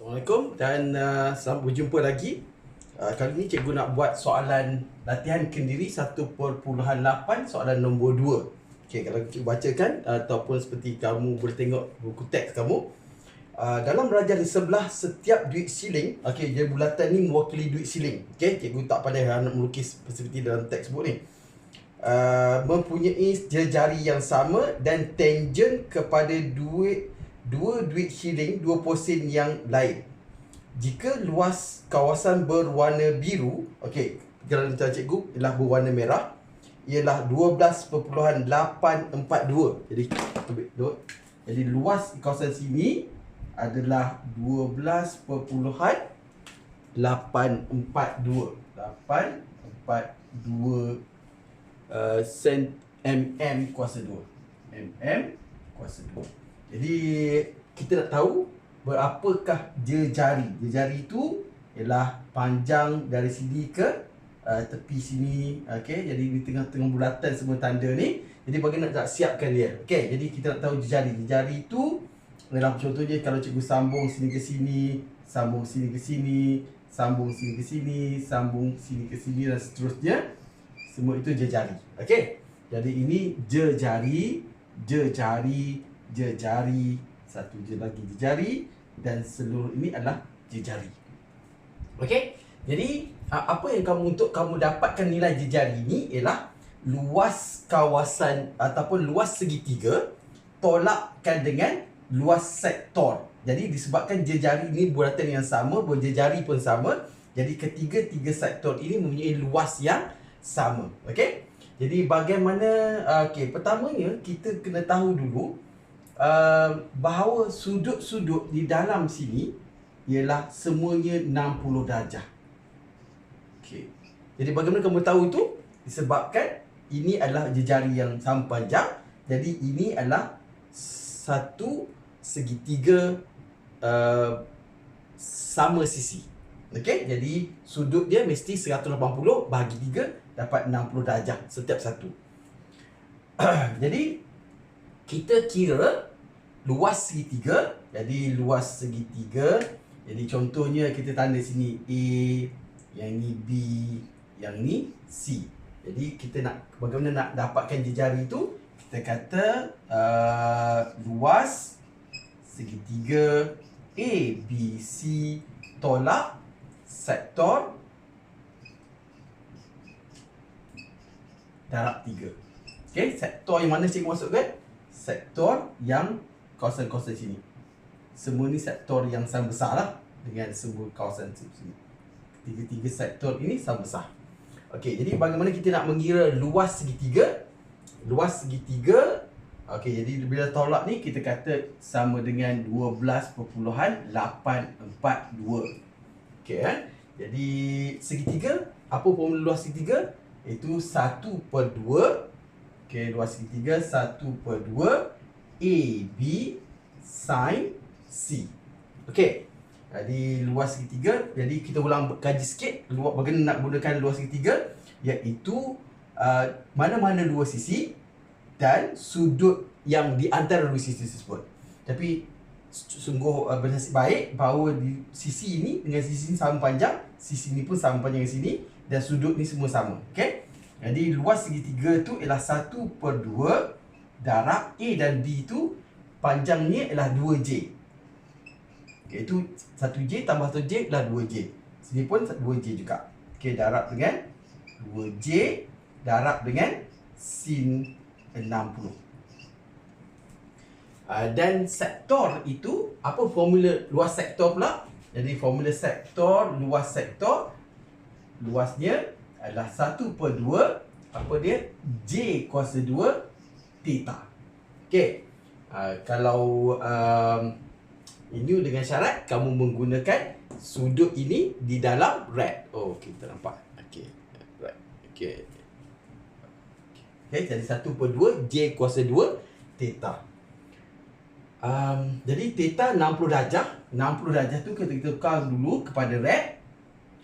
Assalamualaikum dan uh, selamat berjumpa lagi. Uh, kali ini cikgu nak buat soalan latihan kendiri 1.8 soalan nombor 2. Okey, kalau cikgu bacakan ataupun seperti kamu boleh tengok buku teks kamu. Uh, dalam rajah di sebelah setiap duit siling, okey, jadi bulatan ni mewakili duit siling. Okey, cikgu tak pandai nak melukis seperti dalam textbook ni. Uh, mempunyai jari yang sama dan tangent kepada duit dua duit shilling dua posen yang lain. Jika luas kawasan berwarna biru, okey, kalau kita cikgu ialah berwarna merah, ialah 12.842. Jadi ambil Jadi luas kawasan sini adalah 12.842. 842 uh, sen mm kuasa 2. mm kuasa 2. Jadi kita nak tahu berapakah jejari. Jejari itu ialah panjang dari sini ke uh, tepi sini. Okey, jadi di tengah-tengah bulatan semua tanda ni. Jadi bagaimana nak siapkan dia? Okey, jadi kita nak tahu jejari. Jejari itu dalam contohnya kalau cikgu sambung sini ke sini, sambung sini ke sini, sambung sini ke sini, sambung sini ke sini dan seterusnya. Semua itu jejari. Okey. Jadi ini jejari, jejari, jejari, satu je lagi jejari dan seluruh ini adalah jejari. Okey? Jadi apa yang kamu untuk kamu dapatkan nilai jejari ini ialah luas kawasan ataupun luas segitiga tolakkan dengan luas sektor. Jadi disebabkan jejari ini bulatan yang sama, berjejari pun sama. Jadi ketiga-tiga sektor ini mempunyai luas yang sama. Okey? Jadi bagaimana okey, pertamanya kita kena tahu dulu uh, bahawa sudut-sudut di dalam sini ialah semuanya 60 darjah. Okey. Jadi bagaimana kamu tahu itu? Disebabkan ini adalah jejari yang sama panjang. Jadi ini adalah satu segitiga uh, sama sisi. Okey, jadi sudut dia mesti 180 bahagi 3 dapat 60 darjah setiap satu. jadi kita kira luas segitiga jadi luas segitiga jadi contohnya kita tanda sini A yang ni B yang ni C. Jadi kita nak bagaimana nak dapatkan jejari itu kita kata uh, luas segitiga A B C tolak sektor darab 3 Okay, sektor yang mana cikgu masukkan? Sektor yang kawasan-kawasan sini. Semua ni sektor yang sama besar lah dengan semua kawasan sini. Tiga-tiga sektor ini sama besar. Okey, jadi bagaimana kita nak mengira luas segitiga? Luas segitiga, okey, jadi bila tolak ni kita kata sama dengan 12.842. Okey, eh? Jadi segitiga, apa formula luas segitiga? Itu 1 per 2. Okey, luas segitiga 1 per 2 A, B, sin C. Okey. Jadi luas segitiga. Jadi kita ulang kaji sikit. Luas bagaimana nak gunakan luas segitiga. Iaitu uh, mana-mana dua sisi dan sudut yang di antara dua sisi tersebut. Tapi sungguh uh, bernasib baik bahawa di sisi ini dengan sisi ini sama panjang. Sisi ini pun sama panjang dengan sini. Dan sudut ni semua sama. Okey. Jadi luas segitiga tu ialah 1 per 2 darab A dan B tu panjangnya ialah 2J. Iaitu 1J tambah 1J adalah 2J. Sini pun 2J juga. Okey, darab dengan 2J darab dengan sin 60. Uh, dan sektor itu apa formula luas sektor pula? Jadi formula sektor luas sektor luasnya adalah 1 per 2 apa dia? J kuasa 2 theta. Okey. Uh, kalau um, ini dengan syarat kamu menggunakan sudut ini di dalam red. Oh, kita nampak. Okey. Right. Okey. Okey, jadi 1 per 2 J kuasa 2 theta. Um, jadi theta 60 darjah. 60 darjah tu kita tukar dulu kepada red.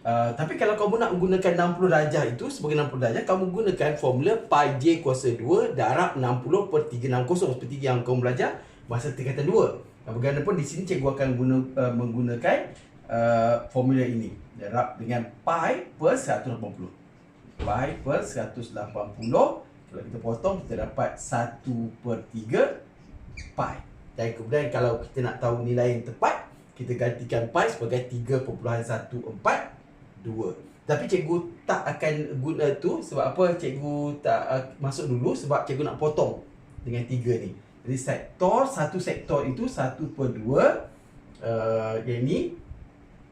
Uh, tapi kalau kamu nak menggunakan 60 darjah itu sebagai 60 darjah, kamu gunakan formula pi j kuasa 2 darab 60 per 360 seperti yang kamu belajar masa tingkatan 2. Bagaimanapun di sini cikgu akan guna, uh, menggunakan uh, formula ini. Darab dengan pi per 180. Pi per 180. Kalau kita potong, kita dapat 1 per 3 pi. Dan kemudian kalau kita nak tahu nilai yang tepat, kita gantikan pi sebagai 3.142. Tapi cikgu tak akan guna tu sebab apa cikgu tak uh, masuk dulu sebab cikgu nak potong dengan 3 ni. Jadi sektor, satu sektor itu 1 per 2 uh, yang ini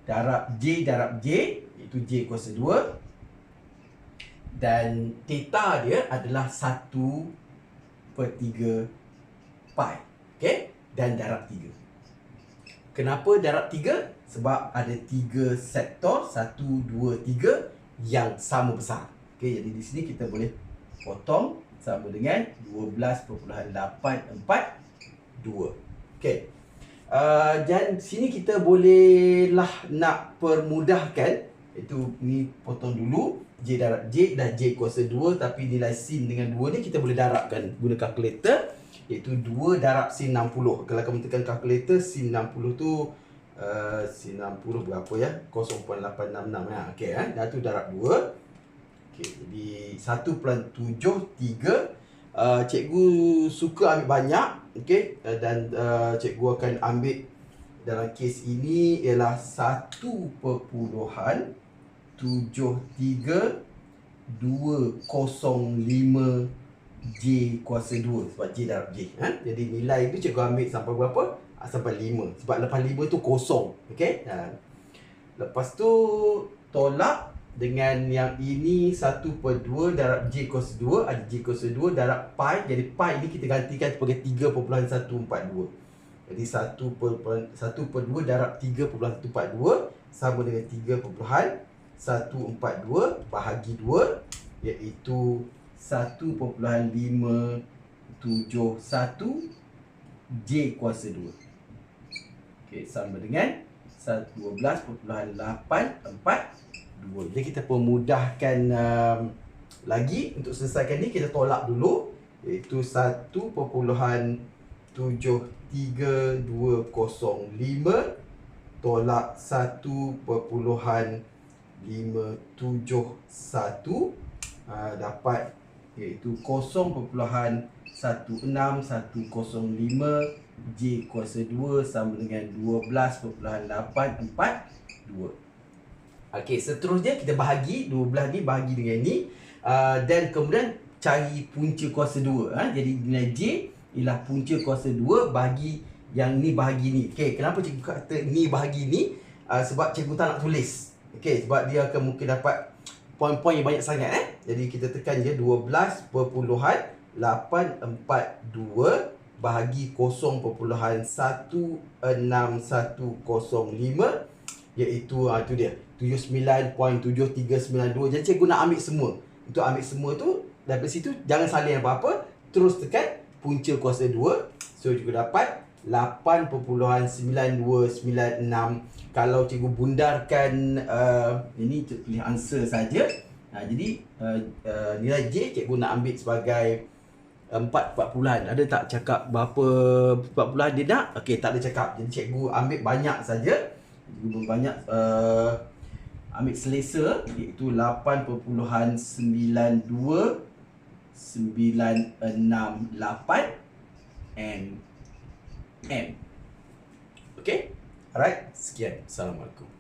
darab J darab J iaitu J kuasa 2 dan theta dia adalah 1 per 3 pi okay? dan darab 3 kenapa darab 3? sebab ada 3 sektor 1, 2, 3 yang sama besar okay? jadi di sini kita boleh potong sama dengan 12.842 okay. Uh, dan sini kita bolehlah nak permudahkan itu ni potong dulu J darab J dah J kuasa 2 tapi nilai sin dengan 2 ni kita boleh darabkan guna kalkulator iaitu 2 darab sin 60 kalau kamu tekan kalkulator sin 60 tu uh, sin 60 berapa ya? 0.866 ya okey eh dah tu darab 2 okey jadi 1.73 Uh, cikgu suka ambil banyak Okay uh, Dan uh, cikgu akan ambil Dalam kes ini Ialah satu perpuluhan Tujuh tiga Dua kosong lima J kuasa dua Sebab J darab J ha? Jadi nilai itu cikgu ambil sampai berapa? Ah, sampai lima Sebab lepas lima tu kosong Okay ha. Lepas tu Tolak dengan yang ini 1 per 2 darab J cos 2 ada J cos 2 darab pi jadi pi ini kita gantikan sebagai 3.142 jadi 1 per 1 per 2 darab 3.142 sama dengan 3.142 bahagi 2 iaitu 1.571 J kuasa 2 okay, sama dengan 12.84 dua. Jadi kita permudahkan um, lagi untuk selesaikan ni kita tolak dulu iaitu 1.73205 tolak 1.571 uh, dapat iaitu 0.16105 J kuasa 2 sama dengan 12.842 Okey, seterusnya kita bahagi dua belah ni bahagi dengan ni uh, dan kemudian cari punca kuasa 2 ha? jadi nilai J ialah punca kuasa 2 bagi yang ni bahagi ni. Okey, kenapa cikgu kata ni bahagi ni? Uh, sebab cikgu tak nak tulis. Okey, sebab dia akan mungkin dapat poin-poin yang banyak sangat eh. Jadi kita tekan je 12.842 bahagi 0.16105 iaitu uh, tu dia 79.7392 Jadi cikgu nak ambil semua. Untuk ambil semua tu Dari situ jangan salin apa-apa Terus tekan punca kuasa 2 So cikgu dapat 8.9296 Kalau cikgu bundarkan uh, Ini pilih answer saja. Nah, jadi uh, uh, nilai J cikgu nak ambil sebagai empat empat puluhan. Ada tak cakap berapa empat puluhan dia nak? Okey tak ada cakap. Jadi cikgu ambil banyak saja. Cikgu banyak uh, ambil selesa iaitu 8.92 968 M. M. Okay? Alright. Sekian. Assalamualaikum.